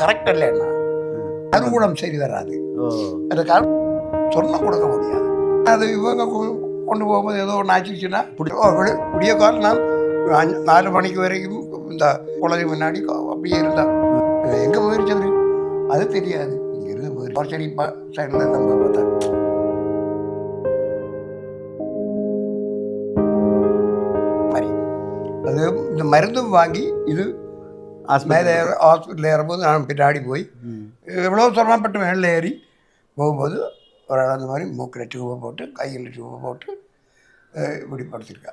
Correct இல்லைன்னா அனுகூலம் சரி வராது ஓ. அதுக்காக சொன்ன கொடுக்க முடியாது. அது இவங்க கொண்டு போகும்போது ஏதோ ஒன்று ஆச்சுச்சுன்னா விடிய காலம் நான் நாலு மணிக்கு வரைக்கும் இந்த குழந்தை முன்னாடி அப்படியே இருந்தா. எங்கே போயிருச்சது அது தெரியாது. இங்கே இருந்து போயிரு. சரி சைடில் நம்ம பார்த்தா. மாதிரி அது இந்த மருந்தும் வாங்கி இது மேலே ஹாஸ்பிட்டல் ஹாஸ்பிட்டல் ஏறும்போது நான் பின்னாடி போய் எவ்வளோ சிரமப்பட்டு மேலே ஏறி போகும்போது ஒரு அந்த மாதிரி மூக்கில் டியூபை போட்டு கையில் டியூபை போட்டு இப்படி படுத்திருக்கா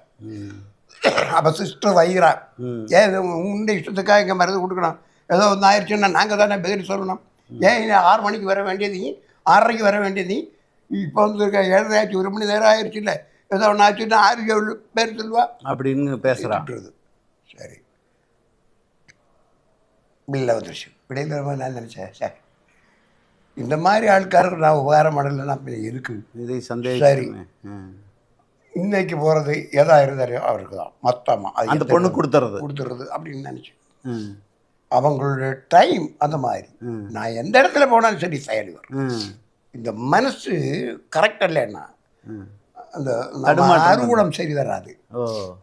அப்போ சிஸ்டர் வைகிறா ஏன் இது உங்க இஷ்டத்துக்காக இங்கே மருந்து கொடுக்கணும் ஏதோ ஒன்று ஆயிடுச்சுன்னா நாங்கள் தானே பதில் சொல்லணும் ஏன் ஆறு மணிக்கு வர வேண்டியது ஆறரைக்கு வர வேண்டியது இப்போ வந்து இருக்க ஏழரை ஆச்சு ஒரு மணி நேரம் ஆயிடுச்சு இல்லை ஏதோ ஒன்று ஆச்சுன்னா ஆறு பேர் சொல்லுவா அப்படின்னு பேசுகிறான் திட்டுறது சரி பில்ல வந்துருச்சு. மாதிரி நான் நினச்சேன். சரி இந்த மாதிரி ஆட்காருக்கு நான் உபகாரம் பண்ணலைன்னா அப்படி இருக்கு இதை சரி. சந்தேகம் இன்னைக்கு போகிறது எதா இருந்தாரோ அவருக்கு தான். மொத்தமாக அந்த பொண்ணு கொடுத்துறது. கொடுத்துறது அப்படின்னு நினச்சி ம் அவங்களுடைய டைம் அந்த மாதிரி. நான் எந்த இடத்துல போனாலும் சரி செயல் வரும் ம் இந்த மனசு கரெக்ட் இல்லைன்னா அந்த அறுகுணம் சரி வராது.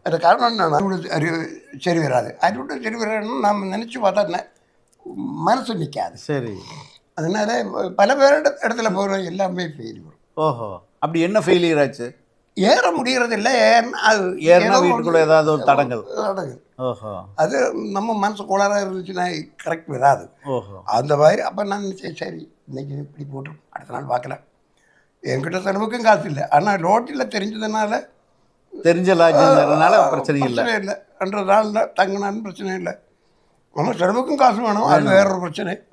அது காரணம் நான் அறிவு அறிவு சரி வராது. அறிவுடன் சரி வராதுன்னு நாம் நினச்சி பார்த்தா மனசு நிற்காது சரி. அதனால பல பேர் இடத்துல போகிற எல்லாமே ஃபெயில் ஓஹோ. அப்படி என்ன ஃபெயிலியர் ஆச்சு? ஏற முடியறது இல்லை அது ஏறினா வீட்டுக்குள்ள ஏதாவது ஒரு தடங்கல். தடங்கல். ஓஹோ. அது நம்ம மனசு கோளாறாக இருந்துச்சுன்னா கரெக்ட் வராது. ஓஹோ. அந்த மாதிரி அப்போ நான் நினச்சேன் சரி இன்னைக்கு இப்படி போட்டு அடுத்த நாள் பார்க்கலாம். என்கிட்ட செலவுக்கும் காசு இல்லை. ஆனால் ரோட்டில் தெரிஞ்சதுனால தெரிஞ்ச லாட்ஜுங்கிறதுனால பிரச்சனை இல்லை. இல்லை. ரெண்டு நாள் தான் தங்கினாலும் பிரச்சனை இல்லை. ஆனால் செலவுக்கும் காசு வேணும். அது வேற ஒரு பிரச்சனை.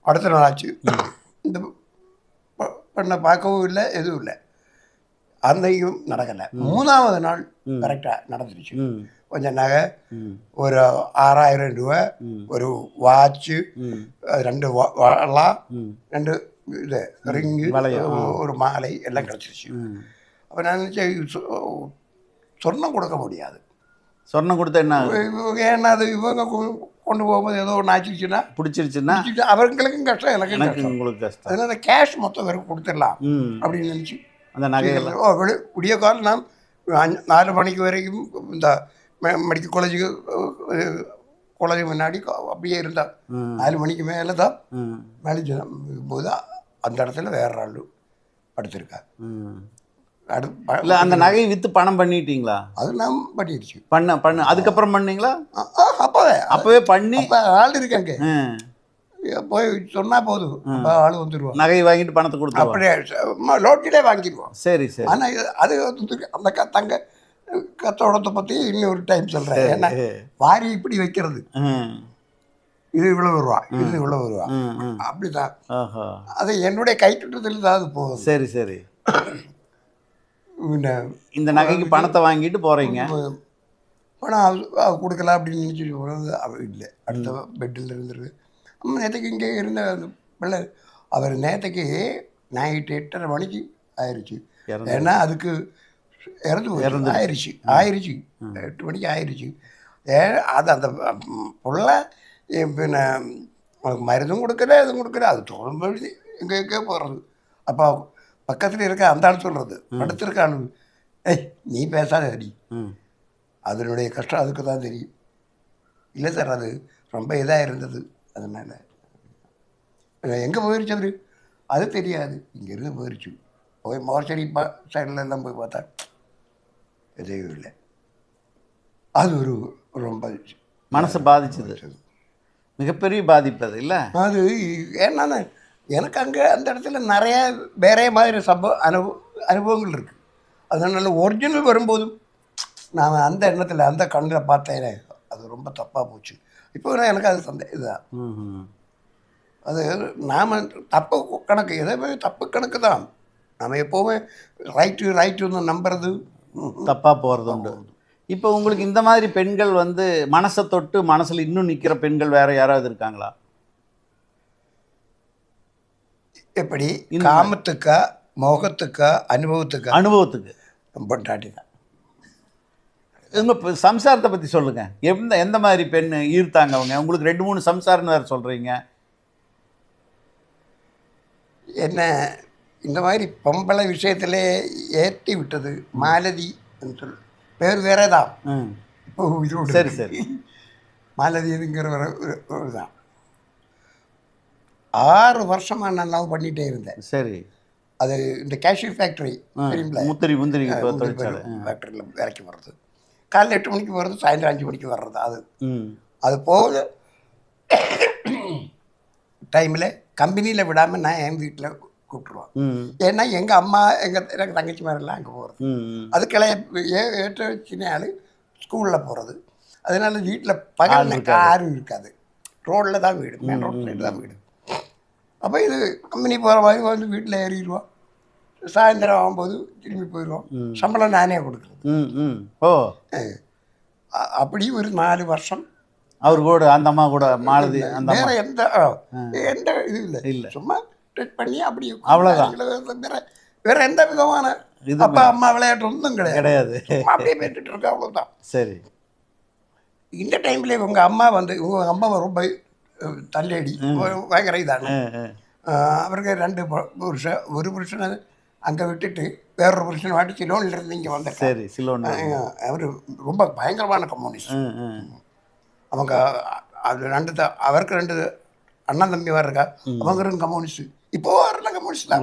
அடுத்த நாள் ஆச்சு. இந்த பெண்ணை பார்க்கவும் இல்லை எதுவும் இல்லை. அன்னைக்கும் நடக்கலை. மூணாவது நாள் கரெக்டாக நடந்துருச்சு. கொஞ்சம் நகை ஒரு ஆறாயிரம் ரூபா. ஒரு வாட்சு ரெண்டு வ- வளம் ம். ரெண்டு இது ரிங்கு. ஒரு மாலை எல்லாம் கிடச்சிருச்சு அப்போ நான் நினச்சேன் இது சொ- சொர்ணம் கொடுக்க முடியாது. சொர்ணம் கொடுத்தா என்ன ஏன்னா அது இவங்க கொண்டு போகும்போது ஏதோ ஒன்று ஆச்சுச்சுன்னா பிடிச்சிருச்சுன்னா? அவங்களுக்கும் கஷ்டம் எனக்கு கஷ்டம். உங்களுக்கு கஷ்டம். அதனால கேஷ் மொத்தம் வெறும் கொடுத்துடலாம் அப்படின்னு நினச்சி. அந்த நகையெல்லாம். ஓ விடு விடிய காலம் நான் நாலு மணிக்கு வரைக்கும் இந்த மெடிக்கல் காலேஜுக்கு காலேஜ் முன்னாடி அப்படியே இருந்தா. ம். நாலு மணிக்கு மேலே தான் ம் மேலேஜ் போது அந்த இடத்துல வேற ஆள் படுத்திருக்கா இல்லை அந்த நகையை விற்று பணம் பண்ணிட்டீங்களா? அது நான் பண்ணிடுச்சு. பண்ண பண்ண. அதுக்கப்புறம் பண்ணீங்களா? அப்பவே. அப்போவே பண்ணி ஆள் இருக்காங்க. போய் சொன்னா போதும். ஆள் வந்துடுவான் நகையை வாங்கிட்டு பணத்தை கொடுத்துருவோம் அப்படியே லோட்டிலே வாங்கிடுவோம். சரி சரி. ஆனால் அது வந்து அந்த தங்க கத்தோடத்தை பற்றி இன்னொரு டைம் சொல்கிறேன் ஏன்னா வாரி இப்படி வைக்கிறது. ம் இது இவ்வளோ வருவா இது இவ்வளோ வருவா ம் ம். அப்படிதான். அது என்னுடைய கைத்திட்டத்தில் தான் அது போகுது. சரி சரி. இந்த இந்த நகைக்கு பணத்தை வாங்கிட்டு போகிறீங்க பணம் கொடுக்கலாம் அப்படின்னு நினச்சி போகிறது அவ இல்லை. அடுத்த பெட்டில் இருந்துருக்கு. அம்மா நேற்றுக்கு இங்கே இருந்த பிள்ளை அவர் நேற்றுக்கு நைட்டு எட்டரை மணிக்கு ஆயிடுச்சு இறந்து ஏன்னா அதுக்கு இறந்து. இறந்துடுச்சு. ஆயிடுச்சு ஆயிடுச்சு எட்டு மணிக்கு ஆயிடுச்சு ஏ அது அந்த புள்ள உனக்கு மருந்தும் கொடுக்கல எதுவும் கொடுக்கல. அது தோணும்படி எங்கே எங்கே போகிறது அப்போ பக்கத்தில் இருக்க அந்த ஆள் சொல்கிறது படுத்திருக்க ஆள் ஏய் நீ பேசாத அடி. ம். அதனுடைய கஷ்டம் அதுக்கு தான் தெரியும். இல்லை சார் அது ரொம்ப இதாக இருந்தது. அதனால். எங்கே போயிருச்சு அவர்? அது தெரியாது. இங்கேருந்து போயிருச்சு. போய் மோர்ச்சரி பா சைடில் எல்லாம் போய் பார்த்தா எதையும் இல்லை. அது ஒரு ரொம்ப மனசை பாதிச்சது. மிகப்பெரிய பாதிப்பு அது இல்லை? அது ஏன்னா எனக்கு அங்கே அந்த இடத்துல நிறைய வேற மாதிரி சம்பவ அனுபவ அனுபவங்கள் இருக்குது அதனால ஒரிஜினல் வரும்போதும் நான் அந்த எண்ணத்தில் அந்த கண்ணில் பார்த்தேனே அது ரொம்ப தப்பாக போச்சு. இப்போ எனக்கு அது சந்தே இதுதான் அது நாம் தப்பு கணக்கு எதுவுமே தப்பு கணக்கு தான். நம்ம எப்போவுமே ரைட்டு ரைட்டுன்னு நம்புறது தப்பாக போகிறது உண்டு. இப்போ உங்களுக்கு இந்த மாதிரி பெண்கள் வந்து மனசை தொட்டு மனசில் இன்னும் நிற்கிற பெண்கள் வேற யாராவது இருக்காங்களா? எப்படி? காமத்துக்கா மோகத்துக்கா அனுபவத்துக்கா? அனுபவத்துக்கு. பொண்டாட்டி தான். உங்கள் சம்சாரத்தை பற்றி சொல்லுங்கள் எந்த எந்த மாதிரி பெண் ஈர்த்தாங்க அவங்க? உங்களுக்கு ரெண்டு மூணு சம்சாரம்னு வேறு சொல்கிறீங்க என்ன இந்த மாதிரி பொம்பளை விஷயத்திலே ஏற்றி விட்டது மாலதி சொல் பேர் வேற தான் இப்போ சரி. சரி. மாலதிங்கிற ஒரு தான் ஆறு வருஷமா நான் லவ் பண்ணிட்டே இருந்தேன். சரி. அது இந்த கேஷ்யூ ஃபேக்டரி தெரியுங்களா முந்திரி முந்திரி ஃபேக்டரியில் வேலைக்கு வர்றது காலைல எட்டு மணிக்கு வர்றது சாயந்தரம் அஞ்சு மணிக்கு வர்றது அது. அது போக டைமில் கம்பெனியில் விடாமல் நான் என் வீட்டில் கூப்பிட்ருவேன் ம். ஏன்னா எங்கள் அம்மா எங்கள் எனக்கு தங்கச்சி மாதிரிலாம் அங்கே போகிறது. அதுக்கெல்லாம் ஏ ஏற்ற சின்ன ஆள் ஸ்கூலில் போகிறது அதனால வீட்டில் பகல் யாரும் இருக்காது. ரோட்டில் தான் வீடு மெயின் ரோட் சைடு தான் வீடு. அப்போ இது கம்பெனி போகிற மாதிரி வந்து வீட்டில் ஏறிடுவோம். சாயந்தரம் ஆகும்போது திரும்பி போயிடுவோம். சம்பளம் நானே கொடுக்குறது. ஓ. அ- அப்படி ஒரு நாலு வருஷம். அவர் கூட அந்த அம்மா கூட மாலதி அந்த வேற எந்த எந்த இது இல்லை. இல்ல. சும்மா ட்ரீட் பண்ணி அப்படி அவ்வளவுதான். வேற வேற எந்த விதமான அப்பா அம்மா விளையாட்டு ஒன்றும் கிடையாது. கிடையாது அப்படியே பேசிட்டு இருக்கா அவ்வளோதான் சரி. இந்த டைம்ல உங்க அம்மா வந்து உங்க அம்மா ரொம்ப தள்ளேடி பயங்கர. அஹ், அவருக்கு ரெண்டு புருஷன் ஒரு புருஷனை அங்கே விட்டுட்டு வேறொரு புருஷனை வாட்டி சிலோனில் இருந்து இங்கே வந்திருக்காங்க சரி சிலோன் அவர் ரொம்ப பயங்கரமான கம்யூனிஸ்ட் அவங்க அது ரெண்டு அவருக்கு ரெண்டு அண்ணன் தம்பி வேறு இருக்கா? அவங்க ரெண்டு கம்யூனிஸ்ட். இப்போ வரல கம்யூனிஸ்ட் தான்.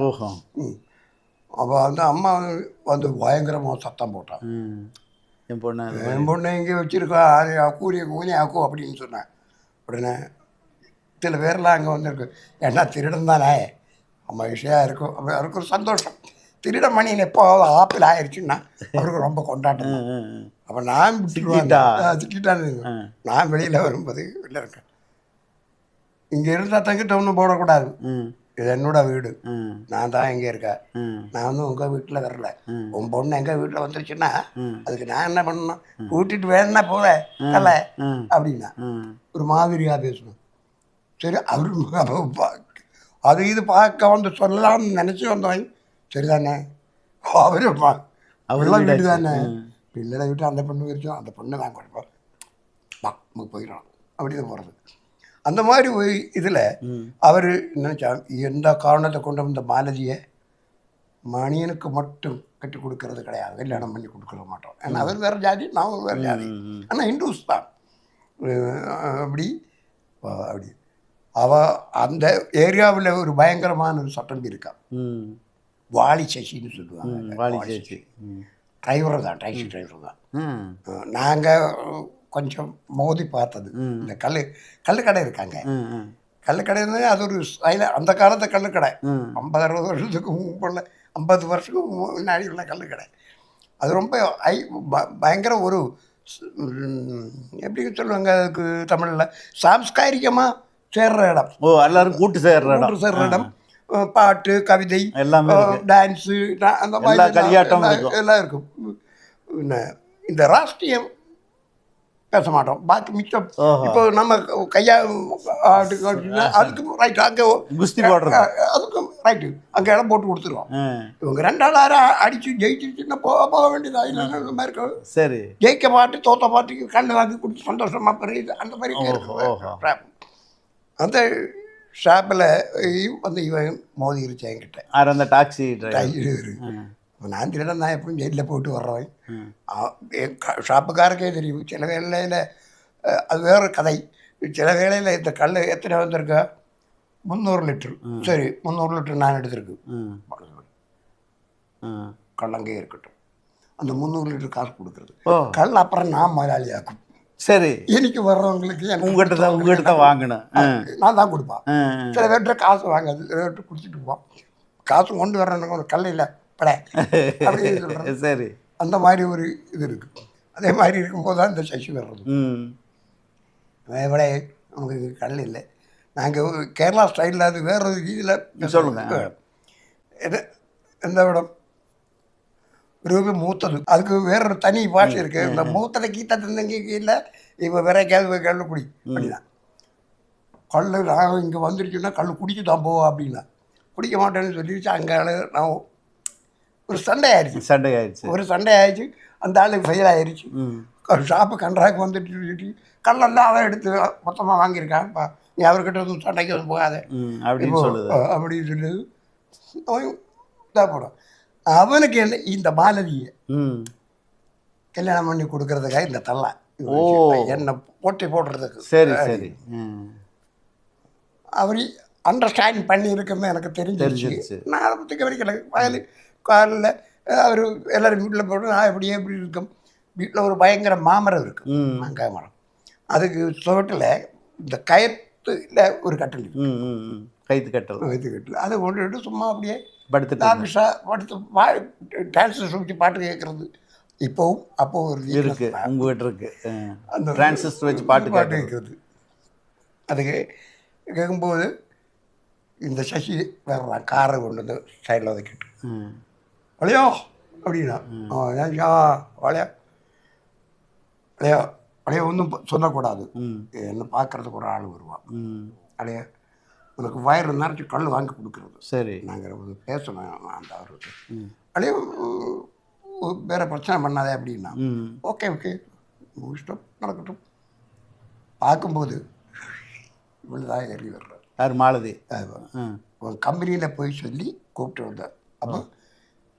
அப்போ வந்து அம்மா வந்து பயங்கரமாக சத்தம் போட்டான் என் பொண்ணு. என் பொண்ணை இங்கே வச்சிருக்கா அது கூலிய கூலி ஆக்கும் அப்படின்னு சொன்னேன். உடனே சில பேர்லாம் அங்கே வந்திருக்கு. ஏன்னா திருடன் தானே. அம்மா விஷயம் இருக்கும். அப்படி அவருக்கு ஒரு சந்தோஷம். திருட மணியில் எப்போ ஆப்பிள் ஆயிடுச்சுன்னா அவருக்கு ரொம்ப கொண்டாட்டம். அப்போ நான் ஆ. நான் வெளியில் வரும்போது வெளில இருக்கேன். இங்கே இருந்தால் தங்கிட்ட ஒன்றும் போடக்கூடாது. இது என்னோட வீடு. நான் தான் இங்கே இருக்கேன். நான் வந்து உங்கள் வீட்டில் வரல. உன் பொண்ணு எங்கள் வீட்டில் வந்துருச்சுன்னா. அதுக்கு நான் என்ன பண்ணணும்? கூட்டிட்டு வேணா போல ம். அப்படின்னா ஒரு மாதிரியாக பேசணும். சரி அவரு அது இது பார்க்க வந்து சொல்லலாம்னு நினச்சி வந்தவன். சரிதானே? அவரு பா- அவர் பிள்ளை வீடு வீடாச்சு. தானே ம். பிள்ளை விட்டு அந்த பொண்ணு வரைக்கும் அந்த பொண்ணு தான் கொடுப்போம் வா நம்ம போயிடலாம் அப்படி தான் போகிறது அந்த மாதிரி ஒரு இதில் அவர் நினச்சா எந்த காரணத்தை கொண்டு வந்த மாலதியை மணியனுக்கு மட்டும் கட்டி கொடுக்கறது கிடையாது. கல்யாணம் பண்ணி கொடுக்க மாட்டோம். ஏன்னா அவர் வேறு ஜாதி நான் வேறு ஜாதி. ஆனால் ஹிந்துஸ் தான். அப்படி அப்படி. அவ அந்த ஏரியாவில் ஒரு பயங்கரமான ஒரு சட்டம் இருக்கா? வாலி சசின்னு சொல்லுவாங்க. வாலி சேச்சி ம். டிரைவர் தான் டாக்ஸி டிரைவர் தான். நாங்கள் கொஞ்சம் மோதி பார்த்தது. இந்த கல் கல்லுக்கடை இருக்காங்க. ம் ம். கல்லுக்கடை இருந்தால் அது ஒரு ஸ்டைல அந்த காலத்து கல்லுக்கடை. ஐம்பது அறுபது வருஷத்துக்கு முன்புள்ள ஐம்பது வருஷத்துக்கு முன்னாடி உள்ள கல்லுக்கடை. அது ரொம்ப ஐ பயங்கர ஒரு எப்படி சொல்லுவாங்க அதுக்கு தமிழில்? சாம்ஸ்காரிகமாக சேர்ற இடம். ஓ எல்லாரும் கூட்டு சேர்ற இடம். சேர்ற இடம். பாட்டு கவிதை எல்லாமே டான்ஸு அந்த மாதிரி எல்லா எல்லாம் இருக்கும். இந்த ராஷ்டிரியம் பேச மாட்டோம். பாக்கி மிச்சம். இப்போ நம்ம கையா அதுக்கும் ரைட் அங்கே குஸ்தி போடுறது. அதுக்கும் ரைட்டு அங்கே இடம் போட்டு கொடுத்துருவோம். இவங்க ரெண்டாள் அடிச்சு ஜெயிச்சிருச்சுன்னா போக போக வேண்டியதா? இல்லைன்னா மாதிரி சரி. ஜெயிக்க பாட்டு தோத்த பாட்டுக்கு கண்ணு வாங்கி கொடுத்து சந்தோஷமா பெரிய அந்த மாதிரி இருக்கு. அந்த ஷாப்பில் வந்து இவன் மோதி இருச்சு என்கிட்ட அந்த டாக்ஸி டிரைவர் நான் திருடன் நான் எப்பவும் ஆ, என் க- ஷாப்புக்காரக்கே தெரியும் சில வேளையில் அது வேற கதை சில வேளையில் இந்த கல் எத்தனை வந்திருக்கா முந்நூறு லிட்டர் சரி முந்நூறு லிட்டர் நான் எடுத்திருக்கு கள்ளங்கே இருக்கட்டும் அந்த முந்நூறு லிட்டர் காசு கொடுக்குறது கல் அப்புறம் நான் முதலாளியாக்கும் சரி எனக்கு வர்றவங்களுக்கு உங்ககிட்ட தான் உங்ககிட்ட தான் வாங்கினேன் ம் நான் தான் கொடுப்பேன் சில பேர்கிட்ட காசு வாங்காது சில பேர்கிட்ட கொடுத்துட்டு போவான் காசு கொண்டு ஒரு கல் இல்லை மாப்பிள்ள சரி. அந்த மாதிரி ஒரு இது இருக்கு. அதே மாதிரி இருக்கும்போது தான் இந்த சசி வர்றது. இவளே நமக்கு கல் இல்லை. நாங்கள் கேரளா ஸ்டைலில் அது வேறு ஒரு இதில் சொல்லுங்கள் எந்த இடம்? ஒரு மூத்தது. அதுக்கு வேற ஒரு தனி பாஷை இருக்கு. இந்த மூத்ததை கீத்த தந்தங்க இல்லை இப்போ வேற கேள்வி கல்லு குடி அப்படின்னா கல் நான் இங்கே வந்துருச்சுன்னா கல் குடிச்சு தான் போவோம் அப்படின்னா குடிக்க மாட்டேன்னு சொல்லிடுச்சு அங்கே நான் ஒரு சண்டை ஆயிடுச்சு சண்டை ஆயிடுச்சு ஒரு சண்டை ஆயிடுச்சு அந்த ஆளு ஃபெயில் ஆயிடுச்சு ஷாப்பு கன்றாக்கு வந்துட்டு சொல்லிட்டு கல்லெல்லாம் அவன் எடுத்து மொத்தமாக வாங்கியிருக்கான். பா நீ அவர்கிட்ட வந்து சண்டைக்கு வந்து போகாத. அப்படின்னு சொல்லுது. அப்படின்னு சொல்லுது. இதாக போடும். அவனுக்கு என்ன இந்த மாலதியை கல்யாணம் பண்ணி கொடுக்கறதுக்காக இந்த தள்ளா ஓ. என்னை போட்டி போடுறதுக்கு. சரி சரி. அவர் அண்டர்ஸ்டாண்ட் பண்ணி இருக்குன்னு எனக்கு தெரிஞ்சிருச்சு. நான் அதை பற்றி கவனிக்கல. வயல் காலில் அவர் எல்லாரும் வீட்டில் போட்டு நான் எப்படியே எப்படி இருக்கும். வீட்டில் ஒரு பயங்கர மாமரம் இருக்கு ம். மாங்காய் மரம். அதுக்கு சுவட்டில் இந்த கயத்துல ஒரு கட்டில் கைத்து கட்டல். வைத்து கட்டில். அதை கொண்டுட்டு சும்மா அப்படியே படுத்துட்டு லாபிஷா படுத்து பா டான்ஸ் சுற்றி பாட்டு கேட்குறது. இப்போவும் அப்போ ஒரு இருக்கு உங்ககிட்ட இருக்கு. அந்த டிரான்சிஸ்டர் வச்சு பாட்டு பாட்டு கேட்கறது. அதுக்கு கேட்கும்போது இந்த சசி வர்றான் காரை கொண்டு வந்து சைடில் ஒதுக்கிட்டு ம். வளையோ அப்படின்னா. ஏன்யா வளையா வளையா வளையா ஒன்றும் சொல்லக்கூடாது. என்னை பார்க்கறதுக்கு ஒரு ஆள் வருவான். வளையா உனக்கு வயிறு நிறச்சி கல் வாங்கி கொடுக்குறது. சரி. நாங்கள் பேசணும் அந்த அவருக்கு. வளையா வேறு பிரச்சனை பண்ணாதே அப்படின்னா. Okay okay. இஷ்டம் நடக்கட்டும். பார்க்கும்போது இவ்வளோதான் ஏறி வர்றார் யார் மாலதி? கம்பெனியில் போய் சொல்லி கூப்பிட்டு வந்தார் அப்போ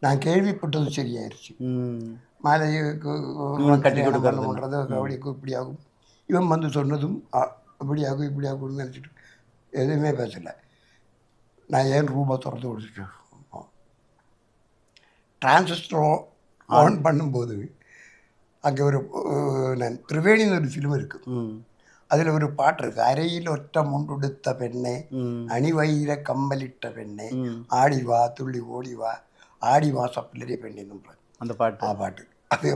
நான் கேள்விப்பட்டது சரியாயிருச்சு. மாலைக்கு கட்டி பண்ணுறது கபடிக்கு இப்படியாகும் இவன் வந்து சொன்னதும் "ஆ, இப்படியாகும் இப்படியாகும்னு நினச்சிட்டு எதுவுமே பேசலை. நான் ஏன் ரூமை திறந்து கொடுத்துட்டு டிரான்சிஸ்டர் ஆன் பண்ணும்போது அங்கே ஒரு திரிவேணின்னு ஒரு ஃபிலிம் இருக்குது ம். அதில் ஒரு பாட்டு இருக்கு. அறையில் ஒற்ற முண்டுடுத்த பெண்ணே ம். அணிவயிர கம்பலிட்ட பெண்ணே ம். ஆடி வா துள்ளி ஓடி வா ஆடி வா சப்பிலரிய பெண்ணேன்னு அந்த பாட்டு. ஆ பாட்டு. அது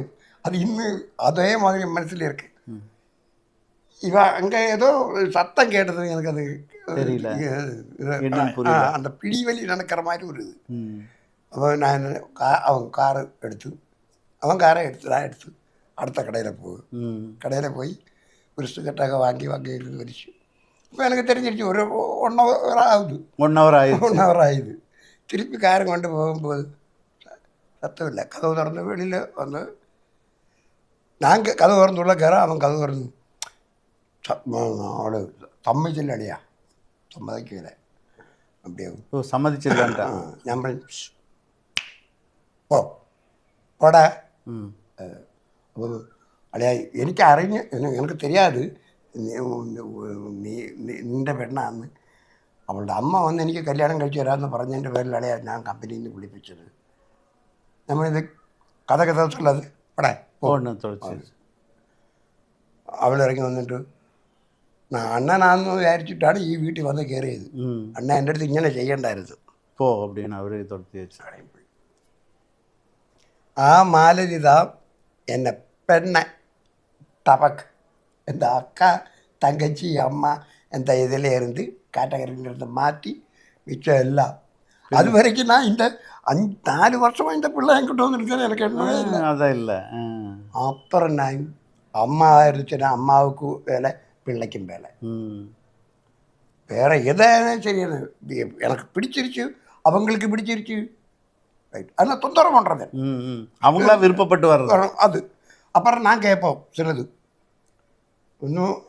அது இன்னும் அதே மாதிரி மனசுல இருக்கு. இவ அங்கே ஏதோ சத்தம் கேட்டது எனக்கு அது தெரியல. அந்த பிடிவலி நடக்கிற மாதிரி ஒரு இது. அவன் நான் கா அவன் காரை எடுத்து அவன் காரை எடுத்து நான் எடுத்து அடுத்த கடையில் போ ம். கடையில் போய் ஒரு சிகரெட்டாக வாங்கி வாங்கி வரிச்சு இப்போ எனக்கு தெரிஞ்சிருச்சு ஒரு ஒன் ஹவர் ஆகுது. ஒன் ஹவர் ஆயிடுச்சு. ஒன் ஹவர் ஆகுது. திருப்பி காரை கொண்டு போகும்போது ச- சத்தம் இல்லை கதவு திறந்து வெளியில் வந்து நாங்கள் கதவு திறந்து உள்ள கேற அவன் கதவு திறந்து அவளு സമ്മതിച്ചില്ല അളിയാ സമ്മതിക്കില്ല அப்படியே ஓ சம்மதிச்சிடலான்ட்டா ആ, ഞാൻ പറഞ്ഞു "ഷ്. പോ പോടാ ம் അപ്പോൾ അളിയാ എനിക്ക് അറിഞ്ഞ് എന- എനിക്ക് தெரியாது നീ- നീ നീ- നിൻ്റെ പെണ്ണാന്ന് അവളുടെ അമ്മ വന്ന് എനിക്ക് കല്യാണം കഴിച്ചു തരാമെന്ന് പറഞ്ഞതിൻ്റെ പേരിൽ അളിയാ ഞാൻ കമ്പനിയിൽ നിന്ന് വിളിപ്പിച്ചത് നമ്മളിത് കഥ കഥ ഉള്ളത് പടേ ஒன்று தொலைச்சி അവളിറങ്ങി വന്നിട്ട് ഞാൻ അണ്ണനാന്ന് വിചാരിച്ചിട്ടാണ് ഈ വീട്ടിൽ വന്ന് കയറിയത് ம் അണ്ണ എൻ്റെ അടുത്ത് ഇങ്ങനെ ചെയ്യണ്ടായിരുന്നു போ அப்படின்னு அவரே துரத்தி வச்சு ആ മാലരിത എന്നെ പെണ്ണെ ടപക് இந்த அக்கா தங்கச்சி அம்மா இந்த இதில் இருந்து கேட்டகரியிலிருந்து மாற்றி மிச்சம் எல்லாம் அது வரைக்கும் நான் இந்த அஞ்சு நாலு வருஷமாக இந்த பிள்ளை என்கிட்ட வந்துருக்கேன் எனக்கு என்னவே இல்லை அதான் இல்லை அப்புறம் நான் அம்மா இருந்துச்சுன்னா அம்மாவுக்கு வேலை பிள்ளைக்கும் வேலை ம் வேற எதாலும் சரி எனக்கு எனக்கு பிடிச்சிருச்சு அவங்களுக்கு பிடிச்சிருச்சு ரைட் ஆனால் தொந்தரவு பண்ணுறது ம் ம் அவங்களா விருப்பப்பட்டு வர்றது வரும் அது அப்புறம் நான் கேட்போம் சிலது இன்னும் ஆ,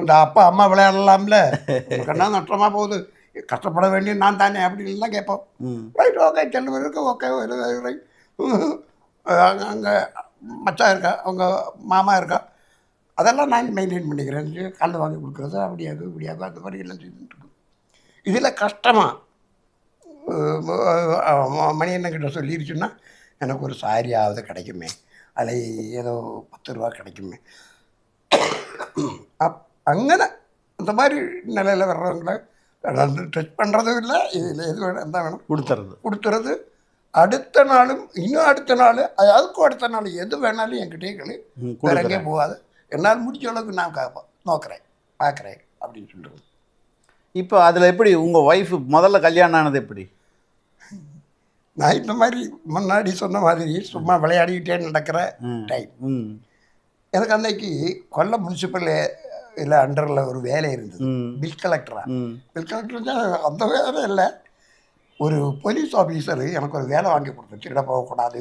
இந்த அப்பா அம்மா விளையாடலாம்ல. கண்ணா நஷ்டமாக போகுது? கஷ்டப்பட வேண்டிய நான் தானே அப்படின்னு தான் கேட்போம். ரைட் ஓகே செல்லும் இருக்கு ஓகே அங்கே மச்சான் இருக்கா? அவங்க மாமா இருக்கா? அதெல்லாம் நான் மெயின்டைன் பண்ணிக்கிறேன். கல் வாங்கி கொடுக்குறது அப்படியாகும் இப்படியாகும் அந்த மாதிரி எல்லாம் செஞ்சுட்டு இருக்கோம். இதில் கஷ்டமாக மணியண்ணங்கிட்ட சொல்லிருச்சுன்னா எனக்கு ஒரு சாரியாவது கிடைக்குமே. அல்ல ஏதோ பத்து ரூபா கிடைக்குமே. അങ്ങനെ அந்த மாதிரி நிலையில் வர்றவங்கள டச் பண்ணுறதும் இல்லை இதில் எது வேணும் என்ன வேணும் கொடுத்துறது கொடுத்துறது அடுத்த நாளும் இன்னும் அடுத்த நாள் அதுக்கும் அடுத்த நாள் எது வேணாலும் என்கிட்டயே கேளு ம், வேற எங்கேயும் போகாது என்னால் முடிஞ்ச அளவுக்கு நான் கா- நோக்கிறேன் பார்க்குறேன் அப்படின்னு சொல்லுறது இப்போ அதில் எப்படி உங்கள் ஒய்ஃப் முதல்ல கல்யாணம் ஆனது எப்படி நான் இந்த மாதிரி முன்னாடி சொன்ன மாதிரி சும்மா விளையாடிக்கிட்டே நடக்கிற ம் டைம் ம் எனக்கு அன்னைக்கு கொல்லம் முனிசிபல் இல்லை அண்டரில் ஒரு வேலை இருந்தது. பில் கலெக்டரா ம். பில் கலெக்டர் அந்த வேலை இல்லை ஒரு போலீஸ் ஆஃபீஸர் எனக்கு ஒரு வேலை வாங்கி கொடுத்து திருட போகக்கூடாது.